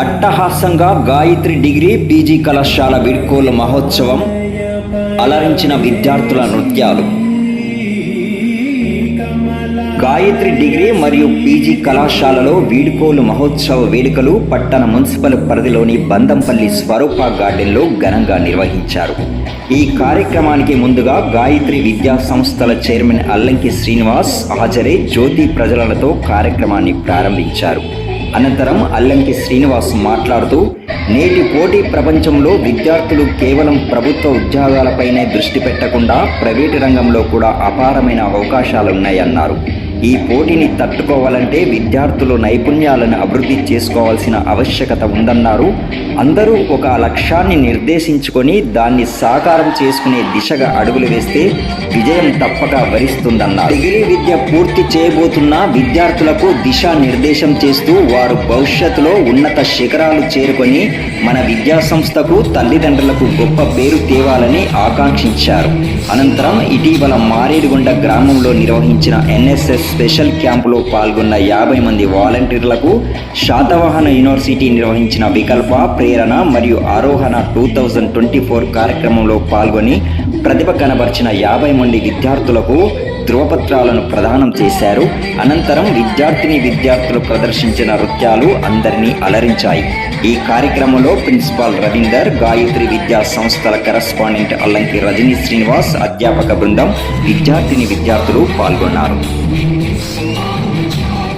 అట్టహాసంగా Gayatri degree PG కళాశాల వీడ్కోలు మహోత్సవం అలరించిన విద్యార్థుల నృత్యాలు. గాయత్రి డిగ్రీ మరియు పీజీ కళాశాలలో వీడ్కోలు మహోత్సవ వేడుకలు పట్టణ మున్సిపల్ పరిధిలోని బందంపల్లి స్వరూప గార్డెన్లో ఘనంగా నిర్వహించారు. ఈ కార్యక్రమానికి ముందుగా గాయత్రి విద్యా సంస్థల చైర్మన్ అల్లంకి శ్రీనివాస్ హాజరై జ్యోతి ప్రజలతో కార్యక్రమాన్ని ప్రారంభించారు. అనంతరం అల్లంకి శ్రీనివాస్ మాట్లాడుతూ నేటి పోటీ ప్రపంచంలో విద్యార్థులు కేవలం ప్రభుత్వ ఉద్యోగాలపైనే దృష్టి పెట్టకుండా ప్రైవేటు రంగంలో కూడా అపారమైన అవకాశాలున్నాయన్నారు. ఈ పోటీని తట్టుకోవాలంటే విద్యార్థులు నైపుణ్యాలను అభివృద్ధి చేసుకోవాల్సిన ఆవశ్యకత ఉందన్నారు. అందరూ ఒక లక్ష్యాన్ని నిర్దేశించుకొని దాన్ని సాకారం చేసుకునే దిశగా అడుగులు వేస్తే విజయం తప్పక వరిస్తుందన్నారు. డిగ్రీ విద్య పూర్తి చేయబోతున్న విద్యార్థులకు దిశానిర్దేశం చేస్తూ వారు భవిష్యత్తులో ఉన్నత శిఖరాలు చేరుకొని మన విద్యా సంస్థకు తల్లిదండ్రులకు గొప్ప పేరు తేవాలని ఆకాంక్షించారు. అనంతరం ఇటీవల మారేడుగొండ గ్రామంలో నిర్వహించిన ఎన్ఎస్ఎస్ స్పెషల్ క్యాంపులో పాల్గొన్న యాభై మంది వాలంటీర్లకు శాతవాహన యూనివర్సిటీ నిర్వహించిన వికల్ప ప్రేరణ మరియు ఆరోహణ టూ థౌజండ్ ట్వంటీ ఫోర్ కార్యక్రమంలో పాల్గొని ప్రతిభ కనబర్చిన యాభై మంది విద్యార్థులకు ధృవపత్రాలను ప్రదానం చేశారు. అనంతరం విద్యార్థిని విద్యార్థులు ప్రదర్శించిన నృత్యాలు అందరినీ అలరించాయి. ఈ కార్యక్రమంలో ప్రిన్సిపాల్ రవీందర్ గాయత్రి విద్యా సంస్థల కరస్పాండెంట్ అల్లంకి రజనీ శ్రీనివాస్ అధ్యాపక బృందం విద్యార్థిని విద్యార్థులు పాల్గొన్నారు.